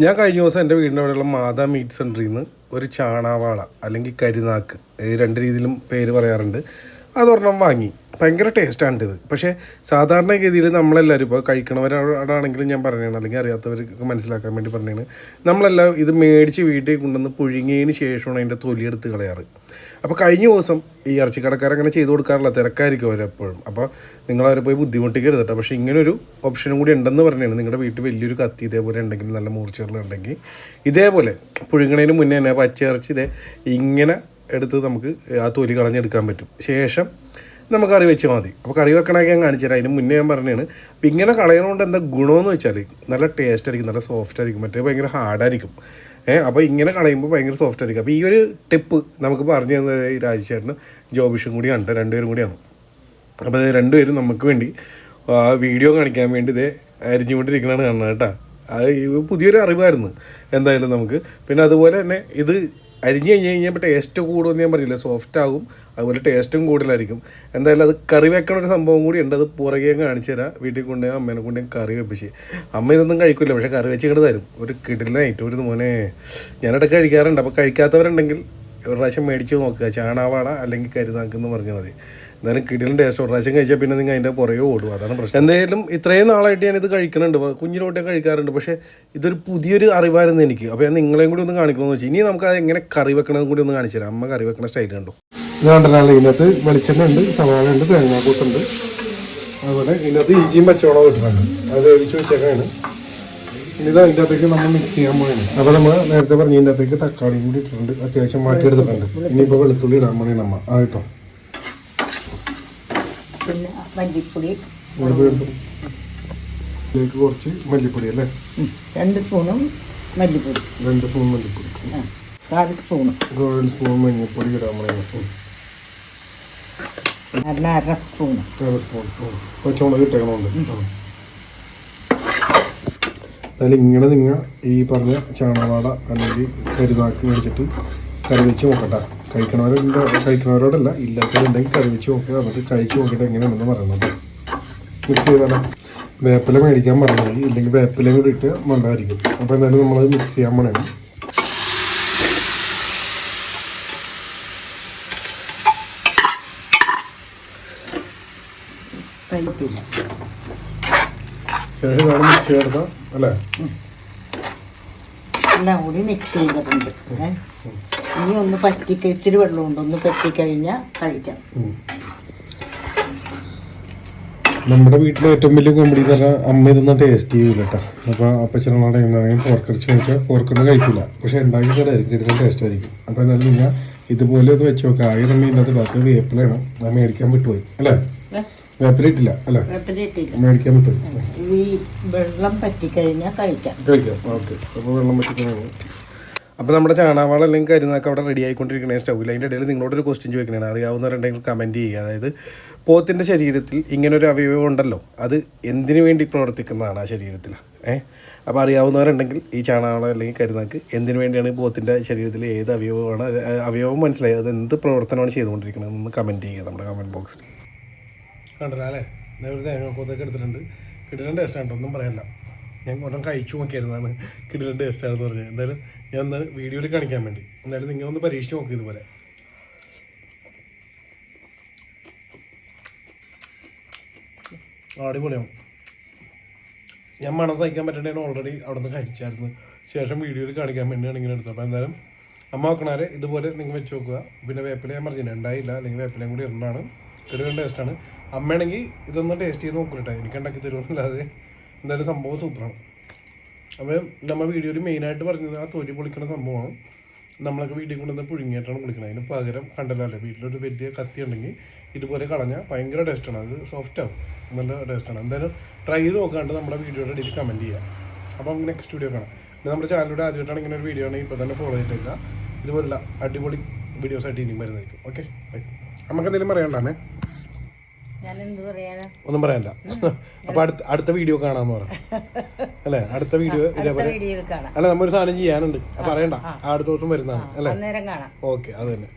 ഞാൻ കഴിഞ്ഞ ദിവസം എന്റെ വീടിന്റെ അവിടെയുള്ള മാതാ മീറ്റ് സെന്ററിൽ നിന്ന് ഒരു ചാണാവാള അല്ലെങ്കിൽ കരിനാക്ക് ഈ രണ്ട് രീതിയിലും പേര് പറയാറുണ്ട്. അതൊരെണ്ണം വാങ്ങി. ഭയങ്കര ടേസ്റ്റാണ് ഇത് പക്ഷേ സാധാരണഗതിയിൽ നമ്മളെല്ലാവരും ഇപ്പോൾ കഴിക്കണവരോടാണെങ്കിലും ഞാൻ പറഞ്ഞതാണ് അല്ലെങ്കിൽ അറിയാത്തവർക്ക് മനസ്സിലാക്കാൻ വേണ്ടി പറഞ്ഞാണ് നമ്മളെല്ലാം ഇത് മേടിച്ച് വീട്ടിൽ കൊണ്ടുവന്ന് പുഴുങ്ങിയതിന് ശേഷമാണ് അതിന്റെ തൊലി എടുത്ത് കളയാറ്. അപ്പോൾ കഴിഞ്ഞ ദിവസം ഈ ഇറച്ചിക്കടക്കാർ അങ്ങനെ ചെയ്ത് കൊടുക്കാറില്ല തിരക്കായിരിക്കും അവരെപ്പോഴും അപ്പോൾ നിങ്ങളവരെ പോയി ബുദ്ധിമുട്ടിക്കരുത് പക്ഷേ ഇങ്ങനൊരു ഓപ്ഷനും കൂടി ഉണ്ടെന്ന് പറഞ്ഞാണ് നിങ്ങളുടെ വീട്ടിൽ വലിയൊരു കത്തി ഇതേപോലെ ഉണ്ടെങ്കിൽ നല്ല മൂർച്ചകളുണ്ടെങ്കിൽ ഇതേപോലെ പുഴുങ്ങണതിന് മുന്നേ തന്നെ പച്ചയിറച്ചി ഇതേ ഇങ്ങനെ എടുത്ത് നമുക്ക് ആ തൊലി കളഞ്ഞെടുക്കാൻ പറ്റും. ശേഷം നമുക്ക് കറി വെച്ചാൽ മതി. അപ്പോൾ കറി വെക്കണമെങ്കിൽ ഞാൻ കാണിച്ചു തരാം. അതിന് മുന്നേ ഞാൻ പറഞ്ഞതാണ്. അപ്പോൾ ഇങ്ങനെ കളയണോണ്ട് എന്താ ഗുണമെന്ന് വെച്ചാൽ നല്ല ടേസ്റ്റ് ആയിരിക്കും നല്ല സോഫ്റ്റ് ആയിരിക്കും. മറ്റേ ഭയങ്കര ഹാർഡായിരിക്കും ഏഹ് അപ്പോൾ ഇങ്ങനെ കളയുമ്പോൾ ഭയങ്കര സോഫ്റ്റ് ആയിരിക്കും. അപ്പോൾ ഈ ഒരു ടിപ്പ് നമുക്ക് പറഞ്ഞു തന്നത് ഈ രാജേഷേട്ടനും ജോബിഷും കൂടിയാണ് രണ്ടുപേരും കൂടിയാണ്. അപ്പോൾ ഇത് രണ്ടുപേരും നമുക്ക് വേണ്ടി വീഡിയോ കാണിക്കാൻ വേണ്ടി ഇത് അരിഞ്ഞുകൊണ്ടിരിക്കണതാണ് കാണുന്നത് കേട്ടോ. അത് പുതിയൊരു അറിവായിരുന്നു. എന്തായാലും നമുക്ക്. പിന്നെ അതുപോലെ തന്നെ ഇത് അരിഞ്ഞു കഴിഞ്ഞ് കഴിഞ്ഞാൽ ടേസ്റ്റ് കൂടുമെന്ന് ഞാൻ പറയില്ല. സോഫ്റ്റ് ആകും. അതുപോലെ ടേസ്റ്റും കൂടുതലായിരിക്കും. എന്തായാലും അത് കറി വെക്കണ ഒരു സംഭവം കൂടി ഉണ്ട്. അത് പുറകെ കാണിച്ചു തരാം. വീട്ടിൽ കൊണ്ടുപോയി അമ്മേനെ കൊണ്ടുപോയി കറി വെപ്പിച്ച്. അമ്മ ഇതൊന്നും കഴിക്കില്ല പക്ഷേ കറി വെച്ച് ഇങ്ങോട്ട് തരും. ഒരു കിടിലായിട്ട് ഒരു മോനെ. ഞാനിടയ്ക്ക് കഴിക്കാറുണ്ട്. അപ്പോൾ കഴിക്കാത്തവരുണ്ടെങ്കിൽ ഒരു പ്രാവശ്യം മേടിച്ച് നോക്കുക. ചാണാവാള അല്ലെങ്കിൽ കരുതാക്കെന്ന് പറഞ്ഞാൽ മതി. എന്തായാലും കിടിലും ടേസ്റ്റ് ഒരു പ്രാവശ്യം കഴിച്ചാൽ പിന്നെ നിങ്ങൾ അതിന്റെ പുറകെ ഓടും. അതാണ് പ്രശ്നം. എന്തായാലും ഇത്രയും നാളായിട്ട് ഞാനിത് കഴിക്കുന്നുണ്ട്. കുഞ്ഞിലോട്ടേ കഴിക്കാറുണ്ട്. പക്ഷേ ഇതൊരു പുതിയൊരു അറിവായിരുന്നു എനിക്ക്. അപ്പോൾ ഞാൻ നിങ്ങളെയും കൂടി ഒന്ന് കാണിക്കണമെന്ന് വെച്ചാൽ ഇനി നമുക്ക് അത് എങ്ങനെ കറി വെക്കണമെന്ന് കൂടി ഒന്ന് കാണിച്ചു തരാം. അമ്മ കറി വെക്കണ സ്റ്റൈൽ കണ്ടു? ഇത് കണ്ടല്ലോ ഇതിനകത്ത് വെളിച്ചെണ്ണ ഉണ്ട് സവാള ഉണ്ട് തേങ്ങാക്കൂട്ടുണ്ട്. അതുപോലെ ഇതിനകത്ത് ഇഞ്ചിയും പച്ചവളവും ഇട്ടിട്ടുണ്ട്. അത് വേവിച്ച് വെച്ചേക്കാണ്. ഇത് അതിന്റെ അകത്തേക്ക് നമ്മൾ മിക്സ് ചെയ്യാൻ പോയാണ് അപ്പോൾ നമ്മൾ നേരത്തെ പറഞ്ഞ ഇതിന്റെ അകത്തേക്ക് തക്കാളിയും കൂടി ഇട്ടിട്ടുണ്ട്. അത്യാവശ്യം മാറ്റിയെടുത്തിട്ടുണ്ട്. ഇനിയിപ്പോൾ വെളുത്തുള്ളി ഇടാൻ പോണേ നമ്മ. ആ കേട്ടോ. പിന്നെ മല്ലിപ്പൊടി. ഇതിലേക്ക് കുറച്ച് മല്ലിപ്പൊടി അല്ലേ? രണ്ട് സ്പൂണും മല്ലിപ്പൊടി. രണ്ട് സ്പൂൺ മല്ലിപ്പൊടി. കാൽ സ്പൂണും. രണ്ട് സ്പൂൺ മഞ്ഞൾപ്പൊടി ഇടാൻ പോണേ അര അര സ്പൂണ്. അര സ്പൂൺ. പച്ചമുളക് ഇട്ടേക്കണമുണ്ട് എന്നാലും ഇങ്ങനെ നിങ്ങൾ ഈ പറഞ്ഞ ചാണകവാട അല്ലെങ്കിൽ കരുതാക്ക് മേടിച്ചിട്ട് കറി വെച്ച് നോക്കട്ടെ. കഴിക്കണവരുണ്ട് കഴിക്കണവരോടല്ല ഇല്ലാത്തവരുണ്ടെങ്കിൽ കറി വെച്ച് നോക്കുക എന്നിട്ട് കഴിച്ച് നോക്കിയിട്ട് എങ്ങനെയാണെന്ന് പറയുന്നത് മിക്സ് ചെയ്താലോ? വേപ്പില മേടിക്കാൻ പറഞ്ഞാൽ മതി. ഇല്ലെങ്കിൽ വേപ്പിലയും കൂടി ഇട്ട് മണ്ടായിരിക്കും അപ്പോൾ എന്തായാലും നമ്മളത് മിക്സ് ചെയ്യാൻ പോണേ കഴിപ്പില്ല വേണം മിക്സ് ചേർത്താൽ അല്ലേ? എല്ലാം കൂടി മിക്സ് ചെയ്തിട്ടുണ്ട്. ഇനി ഒന്ന് പറ്റിക്ക ഇച്ചിരി വെള്ളമുണ്ട് ഒന്ന് പറ്റിക്കഴിഞ്ഞാൽ കഴിക്കാം. നമ്മുടെ വീട്ടിലെ ഏറ്റവും വലിയ കോമഡി എന്ന് പറഞ്ഞാൽ അമ്മ ഇതൊന്നും ടേസ്റ്റ് ചെയ്യൂല കേട്ടോ അപ്പോൾ അപ്പച്ചനോടെ എന്താണെങ്കിൽ പോർക്കടിച്ച് കഴിച്ചാൽ പോർക്കൊന്നും കഴിക്കില്ല പക്ഷെ ഉണ്ടാക്കി കിട്ടുന്ന ടേസ്റ്റ് ആയിരിക്കും. അപ്പോൾ എന്തായാലും പിന്നെ ഇതുപോലെ ഇത് വെച്ച് നോക്കുക ആയിരം മീൻ ബാക്കി വേപ്പിലാണ് ആ മേടിക്കാൻ വിട്ടുപോയി. അല്ലേ? ഏ, വേപ്പില ഇട്ടില്ല അല്ലേ? വേപ്പിലിട്ടില്ല. മേടിക്കാൻ പറ്റും ഈ വെള്ളം പറ്റിക്കഴിഞ്ഞാൽ കഴിക്കാം. കഴിക്കാം. ഓക്കെ. അപ്പോൾ വെള്ളം പറ്റിക്കണം അപ്പോൾ നമ്മുടെ ചാണാവാള അല്ലെങ്കിൽ കരിനാക്ക് അവിടെ റെഡി ആയിക്കൊണ്ടിരിക്കണേ സ്റ്റൗവിൽ അതിന്റെ ഇടയിൽ നിങ്ങളോടൊരു ക്വസ്റ്റ്യൻ ചോദിക്കണേ അറിയാവുന്നവരുണ്ടെങ്കിൽ കമന്റ് ചെയ്യുക. അതായത് പോത്തിന്റെ ശരീരത്തിൽ ഇങ്ങനൊരു അവയവം ഉണ്ടല്ലോ. അത് എന്തിനു വേണ്ടി പ്രവർത്തിക്കുന്നതാണ് ആ ശരീരത്തിൽ? ഏഹ് അപ്പോൾ അറിയാവുന്നവരുണ്ടെങ്കിൽ ഈ ചാണാവാള അല്ലെങ്കിൽ കരുന്നാക്ക് എന്തിനു വേണ്ടിയാണ് പോത്തിന്റെ ശരീരത്തിൽ ഏത് അവയവമാണ്? അവയവം മനസ്സിലായി. അത് എന്ത് പ്രവർത്തനമാണ് ചെയ്തുകൊണ്ടിരിക്കുന്നത് എന്ന് കമന്റ് ചെയ്യുക നമ്മുടെ കമന്റ് ബോക്സിൽ കണ്ടല്ലോ അല്ലേ? നേരത്തെ തേങ്ങാക്കോത്തൊക്കെ എടുത്തിട്ടുണ്ട്. കിടിലൻ ടേസ്റ്റാണ് ഒന്നും പറയാനില്ല ഞാൻ ഒരെണ്ണം കഴിച്ചു നോക്കിയായിരുന്നാണ് കിടിലൻ ടേസ്റ്റാണെന്ന് പറഞ്ഞത്. എന്തായാലും ഞാൻ ഒന്ന് വീഡിയോയിൽ കാണിക്കാൻ വേണ്ടി. എന്തായാലും നിങ്ങൾ നിങ്ങളൊന്ന് പരീക്ഷിച്ച് നോക്കി ഇതുപോലെ. അടിപൊളിയാവും. ഞാൻ മണം സഹിക്കാൻ പറ്റേണ്ടതാണ് ഓൾറെഡി അവിടെ നിന്ന് കഴിച്ചായിരുന്നു. ശേഷം വീഡിയോയിൽ കാണിക്കാൻ വേണ്ടിയാണ് ഇങ്ങനെ എടുത്തത്. അപ്പോൾ എന്തായാലും അമ്മ വെക്കണാരെ ഇതുപോലെ നിങ്ങൾ വെച്ച് നോക്കുക. പിന്നെ വേപ്പില ഞാൻ പറഞ്ഞില്ല ഉണ്ടായില്ല. അല്ലെങ്കിൽ വേപ്പിലയും കൂടി ഇടണ്ടാണ്. കിടുകൻ ടേസ്റ്റാണ് അമ്മയാണെങ്കിൽ ഇതൊന്ന് ടേസ്റ്റ് ചെയ്ത് നോക്കട്ടെ എനിക്ക് ഉണ്ടാക്കി തരുമെന്നല്ലാതെ എന്തായാലും സംഭവം സൂപ്പറാണ്. അപ്പോൾ നമ്മൾ വീഡിയോയിൽ മെയിനായിട്ട് പറഞ്ഞത് ആ തൊലി പൊളിക്കുന്ന സംഭവമാണ്. നമ്മളൊക്കെ വീട്ടിൽ കൊണ്ടുവന്ന് പുഴുങ്ങിയിട്ടാണ് പൊളിക്കുന്നത് അതിന് പകരം കണ്ടല്ലോ വീട്ടിലൊരു വലിയ കത്തി ഉണ്ടെങ്കിൽ ഇതുപോലെ കളഞ്ഞാൽ ഭയങ്കര ടേസ്റ്റാണ് അത് സോഫ്റ്റ് ആവും. നല്ല ടേസ്റ്റാണ് എന്തായാലും ട്രൈ ചെയ്ത് നോക്കാണ്ട് നമ്മുടെ വീഡിയോയുടെ ഇടയിൽ കമന്റ് ചെയ്യാം. അപ്പം നെക്സ്റ്റ് വീഡിയോ കാണാം. പിന്നെ നമ്മുടെ ചാനലിലൂടെ ആദ്യമായിട്ടാണ് ഇങ്ങനെ ഒരു വീഡിയോ ആണെങ്കിൽ ഇപ്പോൾ തന്നെ ഫോളോ ചെയ്തിട്ടില്ല. ഇതുപോലുള്ള അടിപൊളി വീഡിയോസായിട്ട് ഇനിയും വരുന്നതായിരിക്കും. ഓക്കെ ബൈ നമുക്ക് എന്തെങ്കിലും പറയണ്ടാമേ ഞാൻ എന്ത് പറയാനാ ഒന്നും പറയാനില്ല. അപ്പൊ അടുത്ത അടുത്ത വീഡിയോ കാണാന്ന് പറയാം അല്ലെ? അടുത്ത വീഡിയോ ഇതേപോലെ. അല്ല നമ്മൊരു സാധനം ചെയ്യാനുണ്ട്. അത് പറയണ്ട ആ. അടുത്ത ദിവസം വരുന്നതാണ്. അല്ലെ? ഓക്കെ അത് തന്നെ.